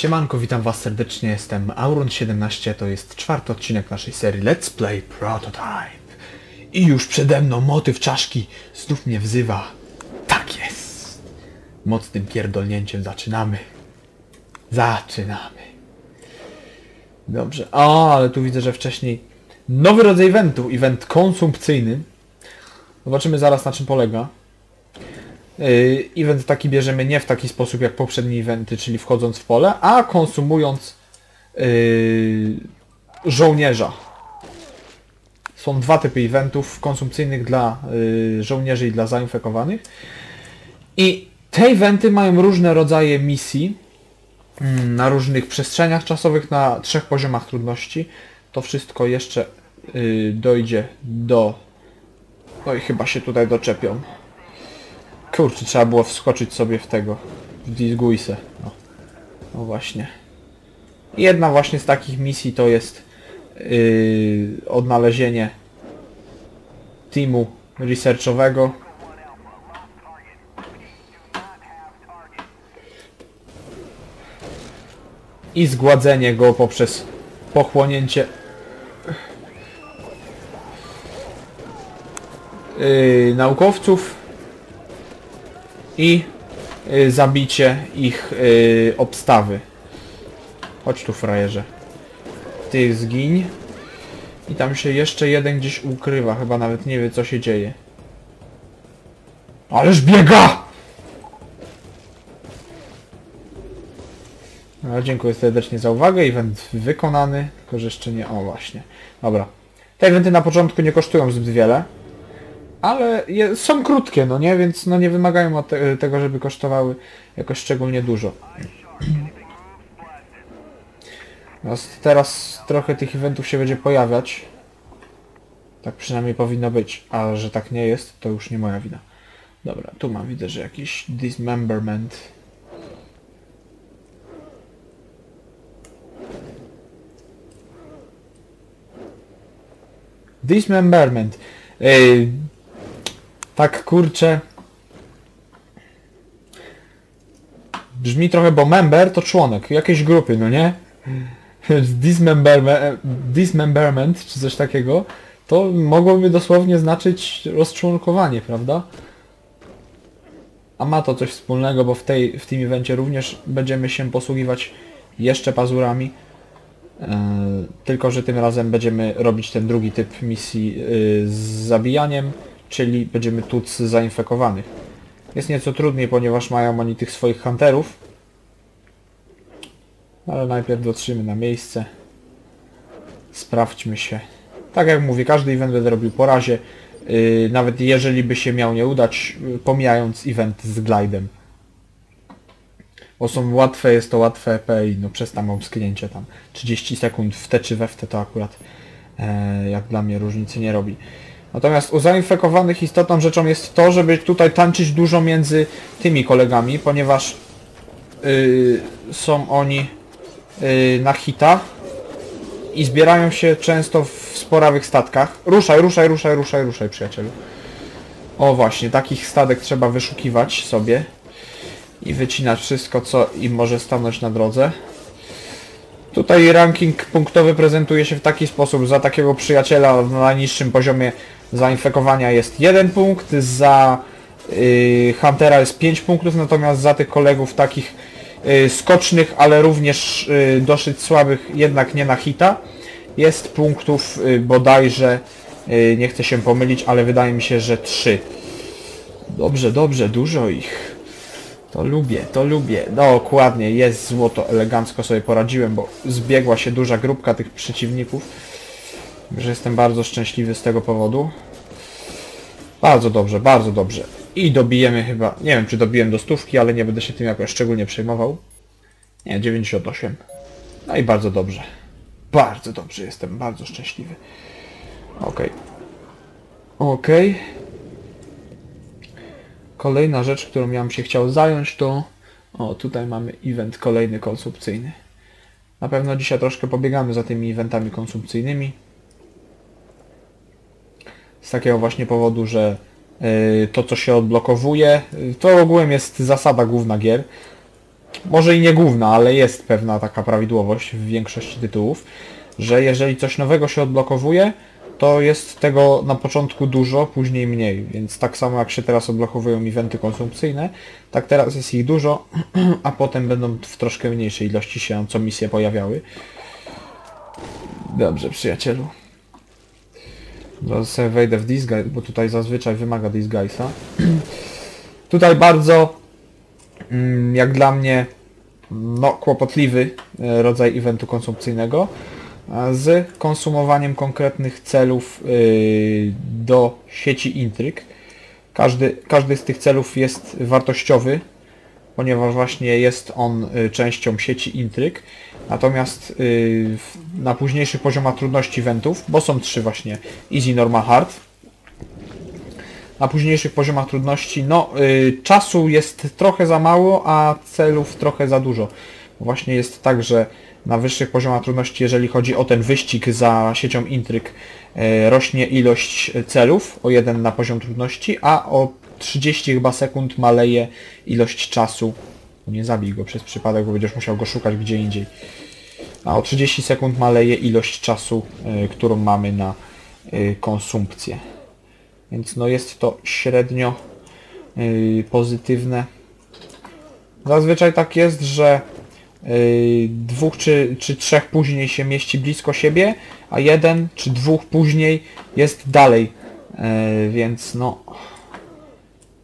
Siemanko, witam was serdecznie, jestem Auron17, to jest czwarty odcinek naszej serii Let's Play Prototype. I już przede mną motyw czaszki znów mnie wzywa. Tak jest. Mocnym pierdolnięciem zaczynamy. Zaczynamy. Dobrze. O, ale tu widzę, że wcześniej nowy rodzaj eventu, event konsumpcyjny. Zobaczymy zaraz na czym polega. Yy, Event taki bierzemy nie w taki sposób jak poprzednie eventy, czyli wchodząc w pole, a konsumując yy, żołnierza. Są dwa typy eventów konsumpcyjnych dla yy, żołnierzy i dla zainfekowanych. I te eventy mają różne rodzaje misji mm, na różnych przestrzeniach czasowych, na trzech poziomach trudności. To wszystko jeszcze dojdzie do... Oj, chyba się tutaj doczepią. Kurczę, trzeba było wskoczyć sobie w tego, w Disguise. No. no właśnie. Jedna właśnie z takich misji to jest yy, odnalezienie teamu researchowego. I zgładzenie go poprzez pochłonięcie yy, naukowców i y, zabicie ich y, obstawy. Chodź tu frajerze. Ty zgiń. I tam się jeszcze jeden gdzieś ukrywa, chyba nawet nie wie co się dzieje. Ależ biega! No, dziękuję serdecznie za uwagę. Event wykonany, tylko że jeszcze nie... O właśnie. Dobra. Te eventy na początku nie kosztują zbyt wiele. Ale je, są krótkie, no nie? Więc no nie wymagają od te, tego, żeby kosztowały jakoś szczególnie dużo. No, teraz trochę tych eventów się będzie pojawiać. Tak przynajmniej powinno być. A że tak nie jest, to już nie moja wina. Dobra, tu mam, widzę, że jakiś dismemberment. Dismemberment. Tak kurczę. Brzmi trochę, bo member to członek jakiejś grupy, no nie? Dismemberment, dismemberment czy coś takiego, to mogłoby dosłownie znaczyć rozczłonkowanie, prawda? A ma to coś wspólnego, bo w, tej, w tym evencie również będziemy się posługiwać jeszcze pazurami. Yy, tylko, że tym razem będziemy robić ten drugi typ misji yy, z zabijaniem czyli będziemy tuc zainfekowanych. Jest nieco trudniej, ponieważ mają oni tych swoich hunterów. Ale najpierw dotrzymy na miejsce. Sprawdźmy się. Tak jak mówię, każdy event będę robił po razie. Yy, nawet jeżeli by się miał nie udać, yy, pomijając event z glidem. Bo są łatwe, jest to łatwe EP i no przez tam sknięcie tam 30 sekund w te czy we w te to akurat e, jak dla mnie różnicy nie robi. Natomiast u zainfekowanych istotną rzeczą jest to, żeby tutaj tańczyć dużo między tymi kolegami, ponieważ yy, są oni yy, na hita i zbierają się często w sporawych statkach. Ruszaj, ruszaj, ruszaj, ruszaj, ruszaj, przyjacielu. O właśnie, takich stadek trzeba wyszukiwać sobie i wycinać wszystko, co im może stanąć na drodze. Tutaj ranking punktowy prezentuje się w taki sposób, za takiego przyjaciela na najniższym poziomie zainfekowania jest 1 punkt, za y, Huntera jest 5 punktów, natomiast za tych kolegów takich y, skocznych, ale również y, dosyć słabych, jednak nie na hita, jest punktów y, bodajże, y, nie chcę się pomylić, ale wydaje mi się, że 3. Dobrze, dobrze, dużo ich. To lubię, to lubię. Dokładnie, jest złoto, elegancko sobie poradziłem, bo zbiegła się duża grupka tych przeciwników że jestem bardzo szczęśliwy z tego powodu. Bardzo dobrze, bardzo dobrze. I dobijemy chyba, nie wiem czy dobiłem do stówki, ale nie będę się tym jakoś szczególnie przejmował. Nie, 98. No i bardzo dobrze. Bardzo dobrze jestem, bardzo szczęśliwy. Okej. Okay. Okej. Okay. Kolejna rzecz, którą ja bym się chciał zająć to... O, tutaj mamy event kolejny konsumpcyjny. Na pewno dzisiaj troszkę pobiegamy za tymi eventami konsumpcyjnymi. Z takiego właśnie powodu, że y, to co się odblokowuje, to ogółem jest zasada główna gier. może i nie główna, ale jest pewna taka prawidłowość w większości tytułów, że jeżeli coś nowego się odblokowuje, to jest tego na początku dużo, później mniej, więc tak samo jak się teraz odblokowują eventy konsumpcyjne, tak teraz jest ich dużo, a potem będą w troszkę mniejszej ilości się co misje pojawiały. Dobrze, przyjacielu. Zaraz sobie wejdę w Disguise, bo tutaj zazwyczaj wymaga Disguise'a. tutaj bardzo, mm, jak dla mnie, no, kłopotliwy e, rodzaj eventu konsumpcyjnego z konsumowaniem konkretnych celów yy, do sieci intryg. Każdy, każdy z tych celów jest wartościowy, ponieważ właśnie jest on y, częścią sieci intryg. Natomiast y, na późniejszych poziomach trudności eventów, bo są trzy właśnie, easy, normal, hard, na późniejszych poziomach trudności, no y, czasu jest trochę za mało, a celów trochę za dużo. Właśnie jest tak, że na wyższych poziomach trudności, jeżeli chodzi o ten wyścig za siecią intryg, y, rośnie ilość celów o jeden na poziom trudności, a o 30 chyba sekund maleje ilość czasu. Nie zabij go przez przypadek, bo będziesz musiał go szukać gdzie indziej. A o 30 sekund maleje ilość czasu, y, którą mamy na y, konsumpcję. Więc no jest to średnio yy, pozytywne. Zazwyczaj tak jest, że dwóch czy, czy trzech później się mieści blisko siebie, a jeden czy dwóch później jest dalej. Więc no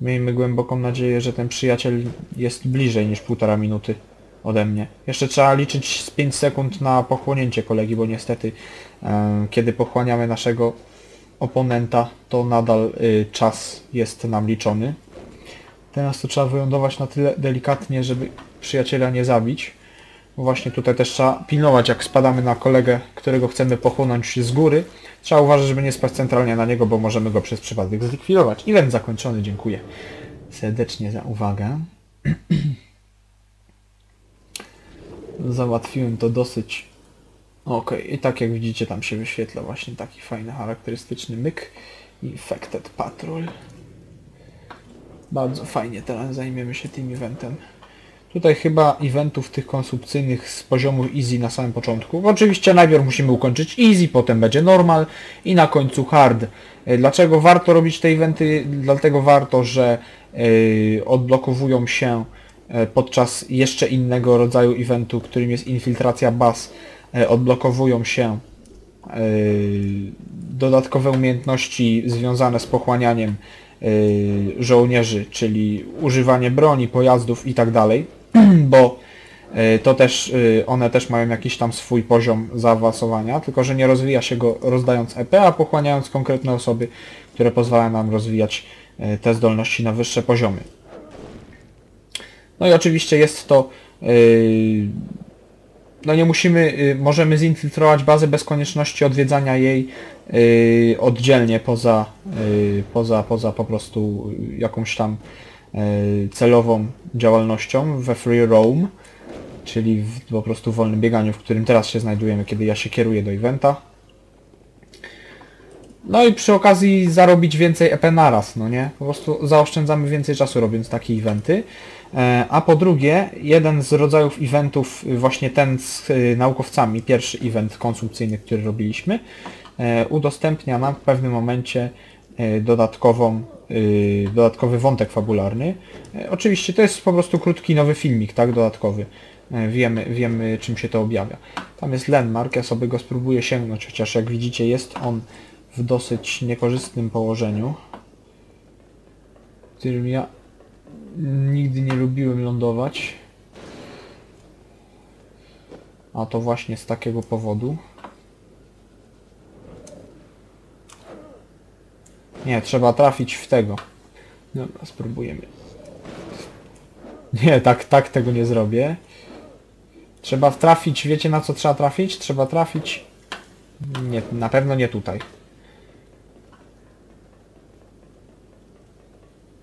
miejmy głęboką nadzieję, że ten przyjaciel jest bliżej niż półtora minuty ode mnie. Jeszcze trzeba liczyć z 5 sekund na pochłonięcie kolegi, bo niestety yy, kiedy pochłaniamy naszego oponenta, to nadal y, czas jest nam liczony. Teraz to trzeba wylądować na tyle delikatnie, żeby przyjaciela nie zabić. Właśnie tutaj też trzeba pilnować, jak spadamy na kolegę, którego chcemy pochłonąć z góry. Trzeba uważać, żeby nie spaść centralnie na niego, bo możemy go przez przypadek zlikwidować. Event zakończony, dziękuję serdecznie za uwagę. Załatwiłem to dosyć Okej, i tak jak widzicie tam się wyświetla właśnie taki fajny, charakterystyczny myk Infected Patrol. Bardzo fajnie teraz zajmiemy się tym eventem. Tutaj chyba eventów tych konsumpcyjnych z poziomu easy na samym początku. Oczywiście najpierw musimy ukończyć easy, potem będzie normal i na końcu hard. E, Dlaczego warto robić te eventy? Dlatego warto, że yy, odblokowują się e, podczas jeszcze innego rodzaju eventu, którym jest infiltracja baz, e, odblokowują się e, dodatkowe umiejętności związane z pochłanianiem e, żołnierzy, czyli używanie broni, pojazdów i tak bo e, to też, e, one też mają jakiś tam swój poziom zaawansowania, tylko że nie rozwija się go rozdając EP, a pochłaniając konkretne osoby, które pozwalają nam rozwijać e, te zdolności na wyższe poziomy. No i oczywiście jest to no nie musimy, możemy zinfiltrować bazę bez konieczności odwiedzania jej oddzielnie poza, poza, poza po prostu jakąś tam celową działalnością we free roam, czyli w po prostu wolnym bieganiu, w którym teraz się znajdujemy, kiedy ja się kieruję do eventa. No i przy okazji zarobić więcej EP naraz, no nie? Po prostu zaoszczędzamy więcej czasu robiąc takie eventy. E, A po drugie, jeden z rodzajów eventów, y, właśnie ten z y, naukowcami, pierwszy event konsumpcyjny, który robiliśmy, e, udostępnia nam w pewnym momencie e, dodatkową, dodatkowy wątek fabularny. E, Oczywiście to jest po prostu krótki nowy filmik, tak, dodatkowy. E, Wiemy, wiemy czym się to objawia. Tam jest landmark, ja sobie go spróbuję sięgnąć, chociaż jak widzicie jest on w dosyć niekorzystnym położeniu, w którym ja nigdy nie lubiłem lądować. A to właśnie z takiego powodu. Nie, trzeba trafić w tego. Dobra, spróbujemy. Nie, tak, tak tego nie zrobię. Trzeba trafić, wiecie na co trzeba trafić? Trzeba trafić... Nie, na pewno nie tutaj.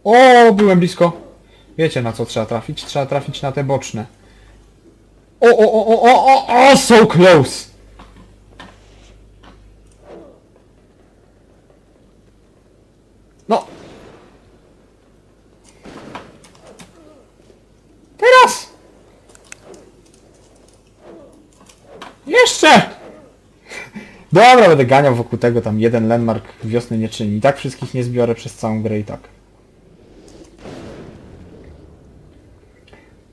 O, byłem blisko. Wiecie na co trzeba trafić? Trzeba trafić na te boczne. O, o, o, o, o, o, o, so close! No! Teraz! Jeszcze! Dobra, będę ganiał wokół tego, tam jeden landmark wiosny nie czyni. I tak wszystkich nie zbiorę przez całą grę i tak.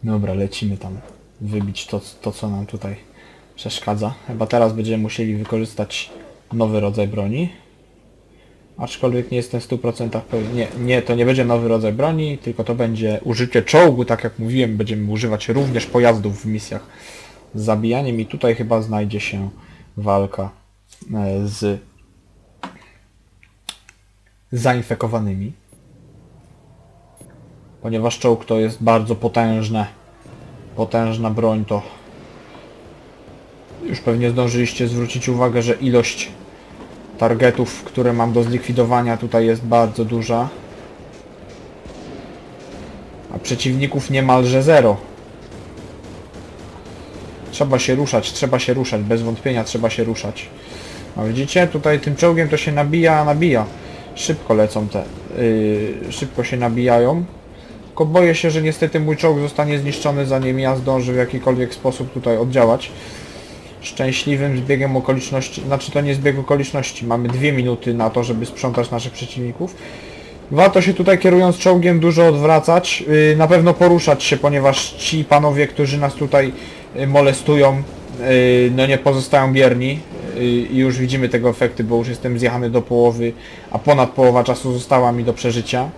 Dobra, lecimy tam wybić to, to co nam tutaj przeszkadza. Chyba teraz będziemy musieli wykorzystać nowy rodzaj broni. Aczkolwiek nie jestem w 100% pewien. Nie, nie, to nie będzie nowy rodzaj broni, tylko to będzie użycie czołgu, tak jak mówiłem, będziemy używać również pojazdów w misjach z zabijaniem i tutaj chyba znajdzie się walka e, z zainfekowanymi. Ponieważ czołg to jest bardzo potężne, potężna broń, to już pewnie zdążyliście zwrócić uwagę, że ilość targetów, które mam do zlikwidowania tutaj jest bardzo duża. A przeciwników niemalże zero. Trzeba się ruszać, trzeba się ruszać, bez wątpienia trzeba się ruszać. A widzicie, tutaj tym czołgiem to się nabija, nabija. Szybko lecą te, yy, szybko się nabijają. Tylko boję się, że niestety mój czołg zostanie zniszczony zanim ja zdążę w jakikolwiek sposób tutaj oddziałać szczęśliwym zbiegiem okoliczności, znaczy to nie zbieg okoliczności, mamy dwie minuty na to, żeby sprzątać naszych przeciwników. Warto się tutaj kierując czołgiem dużo odwracać, yy, na pewno poruszać się, ponieważ ci panowie, którzy nas tutaj yy, molestują, yy, no nie pozostają bierni i już widzimy tego efekty, bo już jestem zjechany do połowy, a ponad połowa czasu została mi do przeżycia.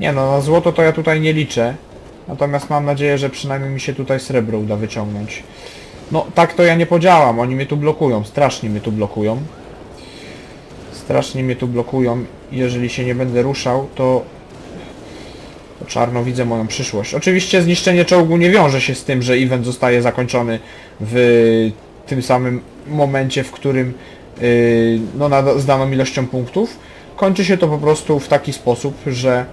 Nie no, na złoto to ja tutaj nie liczę, natomiast mam nadzieję, że przynajmniej mi się tutaj srebro uda wyciągnąć. No tak to ja nie podziałam, oni mnie tu blokują, strasznie mnie tu blokują. Strasznie mnie tu blokują. Jeżeli się nie będę ruszał, to... to czarno widzę moją przyszłość. Oczywiście zniszczenie czołgu nie wiąże się z tym, że event zostaje zakończony w tym samym momencie, w którym yy, no, z daną ilością punktów. Kończy się to po prostu w taki sposób, że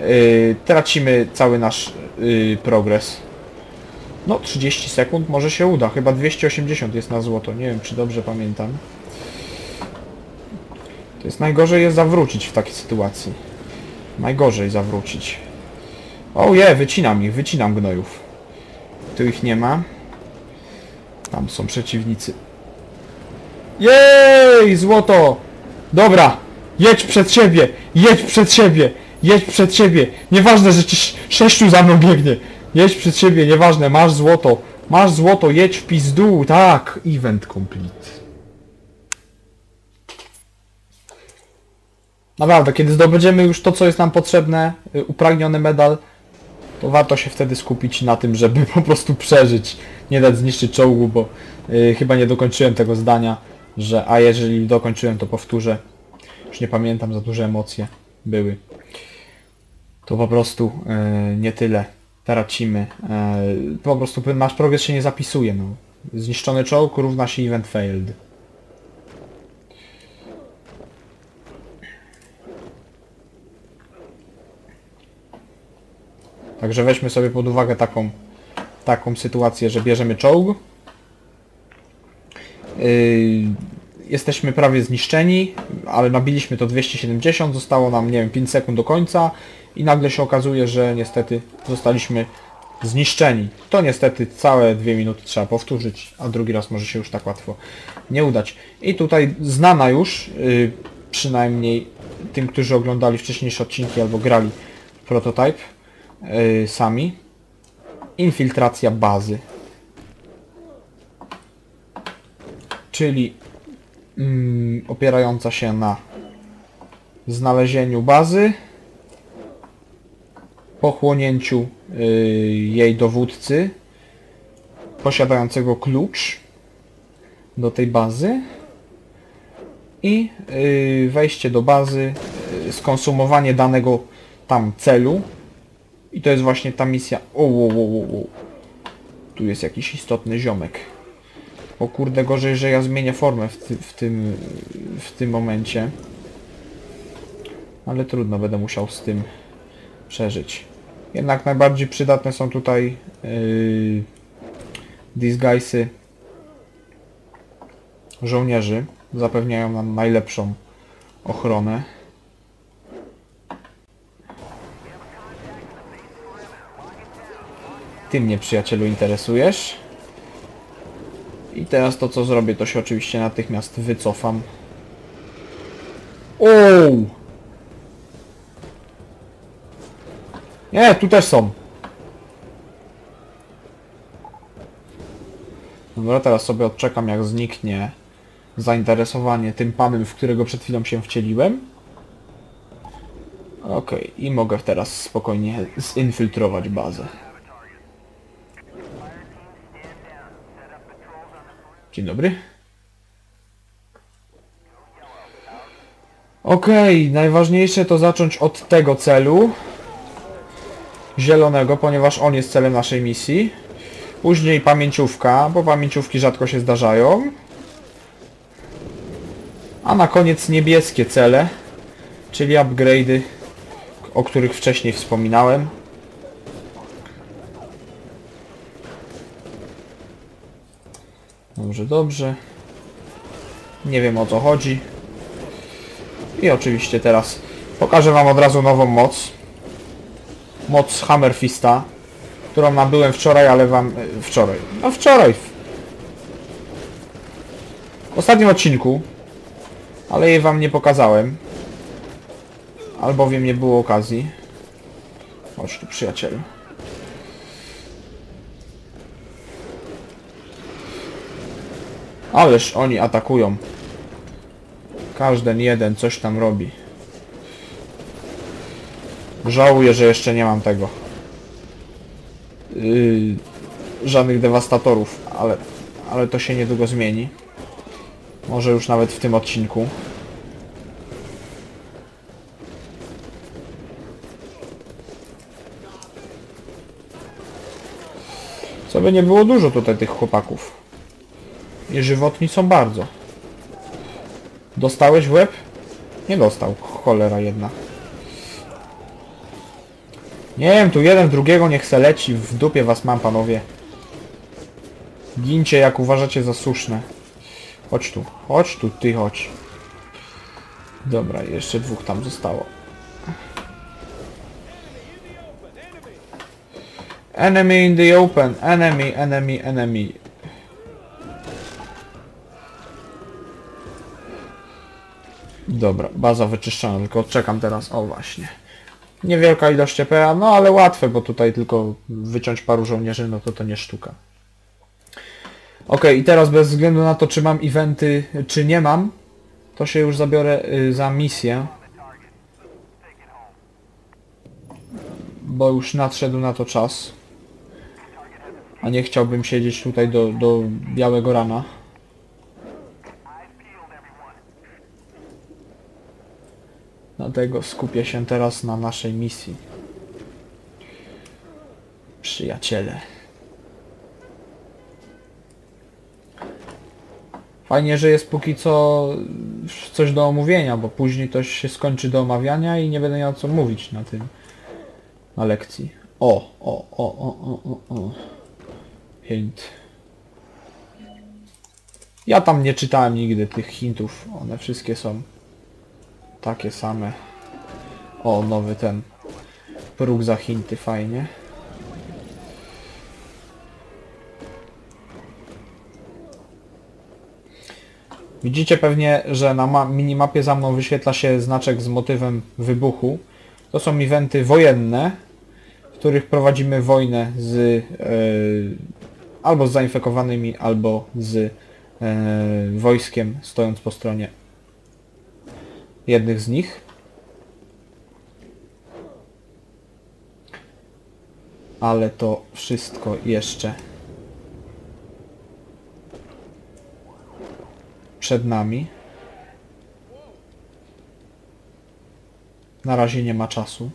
yy, tracimy cały nasz yy, progres. No 30 sekund może się uda, chyba 280 jest na złoto, nie wiem czy dobrze pamiętam. To jest najgorzej jest zawrócić w takiej sytuacji. Najgorzej zawrócić. O je, wycinam ich, wycinam gnojów. Tu ich nie ma. Tam są przeciwnicy. Jej, złoto! Dobra, jedź przed siebie, jedź przed siebie, jedź przed siebie. Nieważne, że ci sześciu za mną biegnie. Jedź przed siebie, nieważne, masz złoto. Masz złoto, jedź w pizdu. Tak, event complete. Naprawdę, kiedy zdobędziemy już to, co jest nam potrzebne, y, upragniony medal, to warto się wtedy skupić na tym, żeby po prostu przeżyć. Nie dać zniszczyć czołgu, bo y, chyba nie dokończyłem tego zdania, że a jeżeli dokończyłem, to powtórzę. Już nie pamiętam, za duże emocje były. To po prostu y, nie tyle tracimy. E, po prostu nasz progres się nie zapisuje. No. Zniszczony czołg równa się event failed. Także weźmy sobie pod uwagę taką, taką sytuację, że bierzemy czołg. Yy, jesteśmy prawie zniszczeni, ale nabiliśmy to 270, zostało nam, nie wiem, 5 sekund do końca i nagle się okazuje, że niestety zostaliśmy zniszczeni. To niestety całe dwie minuty trzeba powtórzyć, a drugi raz może się już tak łatwo nie udać. I tutaj znana już, yy, przynajmniej tym, którzy oglądali wcześniejsze odcinki albo grali prototype yy, sami, infiltracja bazy. Czyli mm, opierająca się na znalezieniu bazy, pochłonięciu y, jej dowódcy posiadającego klucz do tej bazy i y, wejście do bazy, y, skonsumowanie danego tam celu i to jest właśnie ta misja. O, o, o, o. Tu jest jakiś istotny ziomek. O kurde, gorzej, że ja zmienię formę w, ty, w, tym, w tym momencie. Ale trudno, będę musiał z tym przeżyć. Jednak najbardziej przydatne są tutaj yy, disguise'y żołnierzy. Zapewniają nam najlepszą ochronę. Ty mnie przyjacielu interesujesz. I teraz to co zrobię, to się oczywiście natychmiast wycofam. Ooo! Nie, tu też są. Dobra, teraz sobie odczekam jak zniknie zainteresowanie tym panem, w którego przed chwilą się wcieliłem. Okej, i mogę teraz spokojnie zinfiltrować bazę. Dzień dobry. Okej, najważniejsze to zacząć od tego celu. Zielonego, ponieważ on jest celem naszej misji. Później pamięciówka, bo pamięciówki rzadko się zdarzają. A na koniec niebieskie cele, czyli upgrade'y, o których wcześniej wspominałem. Dobrze, dobrze. Nie wiem o co chodzi. I oczywiście teraz pokażę wam od razu nową moc. Moc Hammerfista, którą nabyłem wczoraj, ale wam... e, Wczoraj. No wczoraj. W ostatnim odcinku. Ale jej wam nie pokazałem. Albowiem nie było okazji. Chodź tu przyjacielu. Ależ oni atakują. Każdy jeden coś tam robi. Żałuję, że jeszcze nie mam tego. Yy, żadnych dewastatorów, ale, ale to się niedługo zmieni. Może już nawet w tym odcinku. Co by nie było dużo tutaj tych chłopaków. I żywotni są bardzo. Dostałeś w łeb? Nie dostał. Cholera jedna. Nie wiem, tu jeden drugiego niech se leci. W dupie was mam, panowie. Gincie, jak uważacie za słuszne. Chodź tu. Chodź tu, ty chodź. Dobra, jeszcze dwóch tam zostało. Enemy in the open. Enemy, enemy, enemy. Dobra, baza wyczyszczona, tylko czekam teraz. O właśnie. Niewielka ilość TPA, no ale łatwe, bo tutaj tylko wyciąć paru żołnierzy, no to to nie sztuka. Ok, i teraz bez względu na to, czy mam eventy, czy nie mam, to się już zabiorę y, za misję. Bo już nadszedł na to czas. A nie chciałbym siedzieć tutaj do, do białego rana. Dlatego skupię się teraz na naszej misji. Przyjaciele. Fajnie, że jest póki co coś do omówienia, bo później to się skończy do omawiania i nie będę miał co mówić na tym, na lekcji. O, o, o, o, o, o, o. Hint. Ja tam nie czytałem nigdy tych hintów. One wszystkie są takie same. O, nowy ten próg za hinty, fajnie. Widzicie pewnie, że na ma minimapie za mną wyświetla się znaczek z motywem wybuchu. To są eventy wojenne, w których prowadzimy wojnę z yy, albo z zainfekowanymi, albo z yy, wojskiem stojąc po stronie jednych z nich. Ale to wszystko jeszcze przed nami. Na razie nie ma czasu.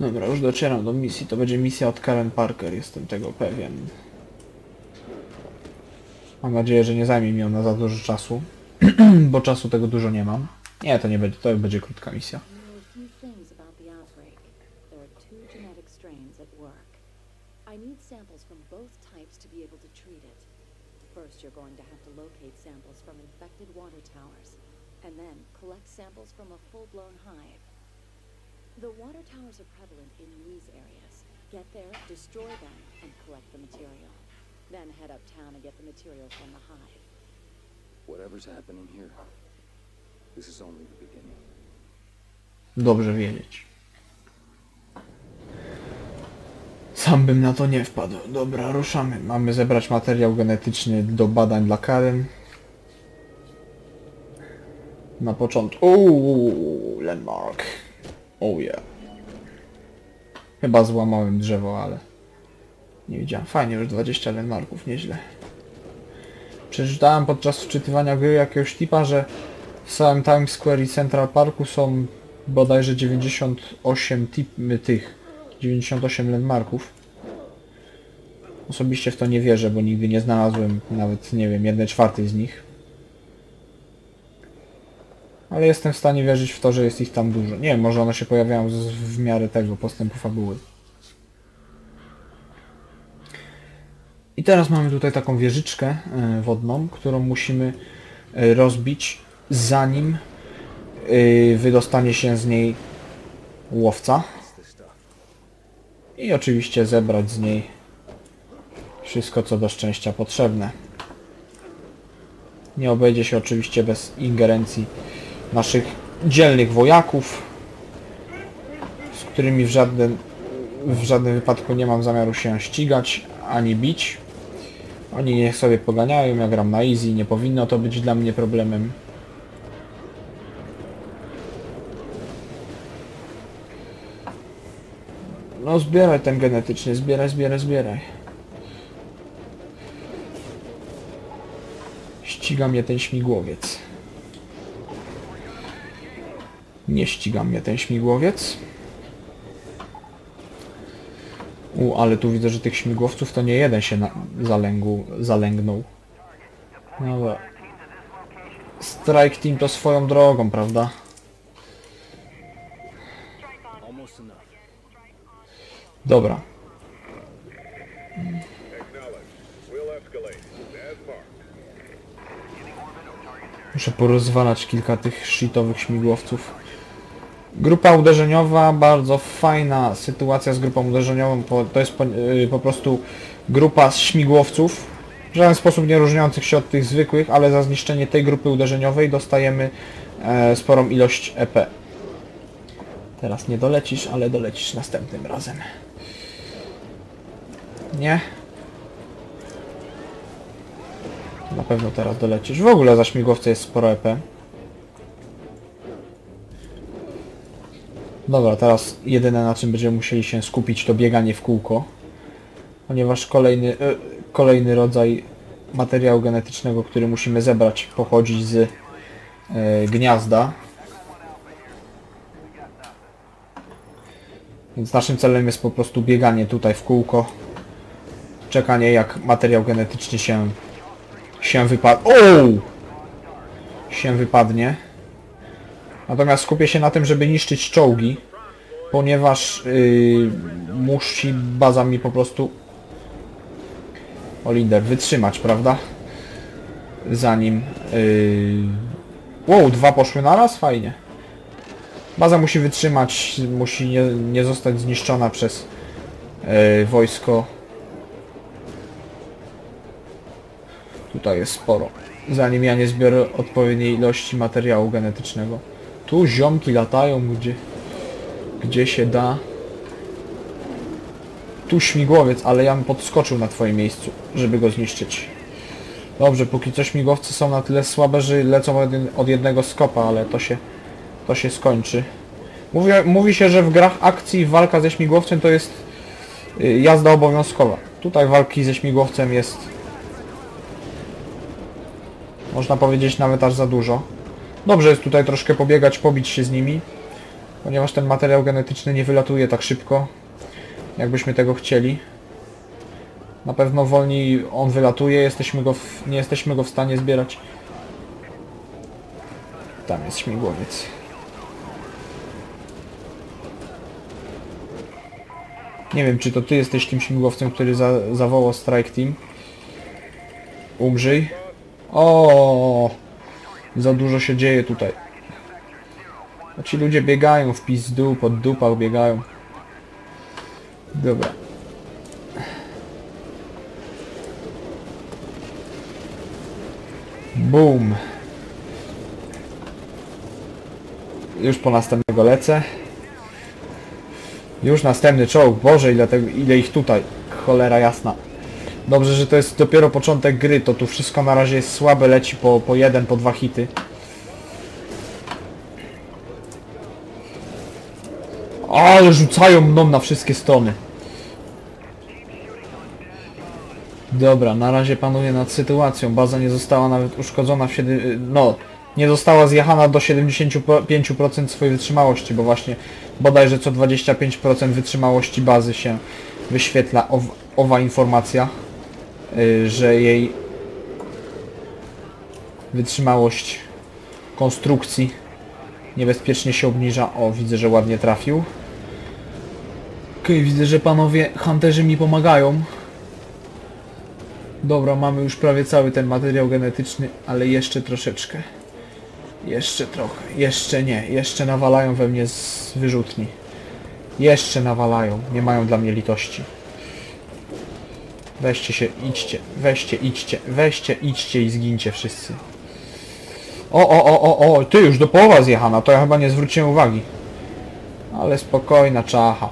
Dobra, już docieram do misji. To będzie misja od Karen Parker, jestem tego pewien. Mam nadzieję, że nie zajmie mi ona za dużo czasu, bo czasu tego dużo nie mam. Nie, to nie będzie, to będzie krótka misja. You're going to have to locate samples from infected water towers, and then collect samples from a full-blown hive. The water towers are prevalent in these areas. Get there, destroy them, and collect the material. Then head uptown and get the material from the hive. Whatever's happening here, this is only the beginning. Dobrze wiedzieć. Sam bym na to nie wpadł. Dobra, ruszamy. Mamy zebrać materiał genetyczny do badań dla Karen. Na początku... Uuu, landmark. Oh yeah. Chyba złamałem drzewo, ale... Nie widziałem. Fajnie, już 20 landmarków, nieźle. Przeczytałem podczas wczytywania gry jakiegoś tipa, że w całym Times Square i Central Parku są bodajże 98 tip, tych 98 landmarków. Osobiście w to nie wierzę, bo nigdy nie znalazłem nawet, nie wiem, jednej czwartej z nich. Ale jestem w stanie wierzyć w to, że jest ich tam dużo. Nie wiem, może one się pojawiają z, w miarę tego postępu fabuły. I teraz mamy tutaj taką wieżyczkę e, wodną, którą musimy e, rozbić zanim e, wydostanie się z niej łowca. I oczywiście zebrać z niej wszystko co do szczęścia potrzebne. Nie obejdzie się oczywiście bez ingerencji naszych dzielnych wojaków, z którymi w żadnym, w żadnym wypadku nie mam zamiaru się ścigać ani bić. Oni niech sobie poganiają, ja gram na easy, nie powinno to być dla mnie problemem. No zbieraj ten genetyczny, zbieraj, zbieraj, zbieraj. Ściga mnie ten śmigłowiec. Nie ściga mnie ten śmigłowiec. U, ale tu widzę, że tych śmigłowców to nie jeden się na, zalęgł, zalęgnął. Dobra. Strike Team to swoją drogą, prawda? Dobra. Muszę porozwalać kilka tych shitowych śmigłowców. Grupa uderzeniowa, bardzo fajna sytuacja z grupą uderzeniową. To jest po, yy, po prostu grupa z śmigłowców, w żaden sposób nie różniących się od tych zwykłych, ale za zniszczenie tej grupy uderzeniowej dostajemy e, sporą ilość EP. Teraz nie dolecisz, ale dolecisz następnym razem. Nie? Na pewno teraz dolecisz. W ogóle za śmigłowce jest sporo EP. Dobra, teraz jedyne na czym będziemy musieli się skupić to bieganie w kółko. Ponieważ kolejny, e, kolejny rodzaj materiału genetycznego, który musimy zebrać, pochodzi z e, gniazda. Więc naszym celem jest po prostu bieganie tutaj w kółko. Czekanie jak materiał genetyczny się się wypadnie. Się wypadnie. Natomiast skupię się na tym, żeby niszczyć czołgi, ponieważ yy, musi baza mi po prostu Olinder wytrzymać, prawda? Zanim yy... Wow, dwa poszły naraz? Fajnie. Baza musi wytrzymać, musi nie, nie zostać zniszczona przez yy, wojsko. Tutaj jest sporo. Zanim ja nie zbiorę odpowiedniej ilości materiału genetycznego. Tu ziomki latają gdzie, gdzie się da. Tu śmigłowiec, ale ja bym podskoczył na twoim miejscu, żeby go zniszczyć. Dobrze, póki co śmigłowce są na tyle słabe, że lecą od, jed- od jednego skopa, ale to się, to się skończy. Mówi, mówi się, że w grach akcji walka ze śmigłowcem to jest y, jazda obowiązkowa. Tutaj walki ze śmigłowcem jest można powiedzieć nawet aż za dużo. Dobrze jest tutaj troszkę pobiegać, pobić się z nimi, ponieważ ten materiał genetyczny nie wylatuje tak szybko, jakbyśmy tego chcieli. Na pewno wolniej on wylatuje, jesteśmy go w, nie jesteśmy go w stanie zbierać. Tam jest śmigłowiec. Nie wiem, czy to ty jesteś tym śmigłowcem, który za, zawołał Strike Team. Umrzyj. O, za dużo się dzieje tutaj. A ci ludzie biegają w pizdu, pod dupach biegają. Dobra. Boom. Już po następnego lecę. Już następny czołg. Boże, ile, tego, ile ich tutaj. Cholera jasna. Dobrze, że to jest dopiero początek gry. To tu wszystko na razie jest słabe. Leci po, po jeden, po dwa hity. Ale rzucają mną na wszystkie strony. Dobra, na razie panuję nad sytuacją. Baza nie została nawet uszkodzona w 7... No, nie została zjechana do 75% swojej wytrzymałości, bo właśnie bodajże co 25% wytrzymałości bazy się wyświetla ow, owa informacja, że jej wytrzymałość konstrukcji niebezpiecznie się obniża. O, widzę, że ładnie trafił. Okej, widzę, że panowie hunterzy mi pomagają. Dobra, mamy już prawie cały ten materiał genetyczny, ale jeszcze troszeczkę. Jeszcze trochę. Jeszcze nie. Jeszcze nawalają we mnie z wyrzutni. Jeszcze nawalają. Nie mają dla mnie litości. Weźcie się, idźcie. Weźcie, idźcie. Weźcie, idźcie i zgincie wszyscy. O, o, o, o, o, ty już do połowa zjechana, to ja chyba nie zwróciłem uwagi. Ale spokojna czacha.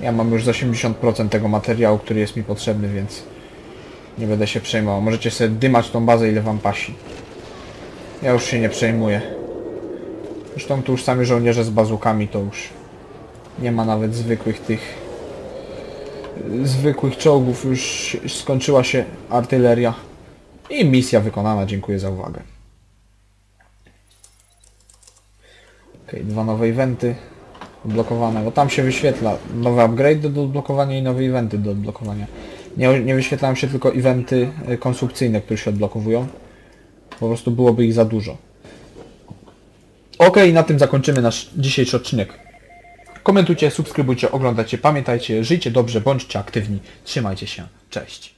Ja mam już z 80% tego materiału, który jest mi potrzebny, więc nie będę się przejmował. Możecie sobie dymać tą bazę, ile wam pasi. Ja już się nie przejmuję. Zresztą tu już sami żołnierze z bazukami to już nie ma nawet zwykłych tych zwykłych czołgów. Już skończyła się artyleria. I misja wykonana. Dziękuję za uwagę. Ok, dwa nowe eventy odblokowane, bo tam się wyświetla nowe upgrade do odblokowania i nowe eventy do odblokowania. Nie, nie wyświetlają się tylko eventy y, konstrukcyjne, które się odblokowują. Po prostu byłoby ich za dużo. Ok, na tym zakończymy nasz dzisiejszy odcinek. Komentujcie, subskrybujcie, oglądajcie, pamiętajcie, żyjcie dobrze, bądźcie aktywni, trzymajcie się, cześć.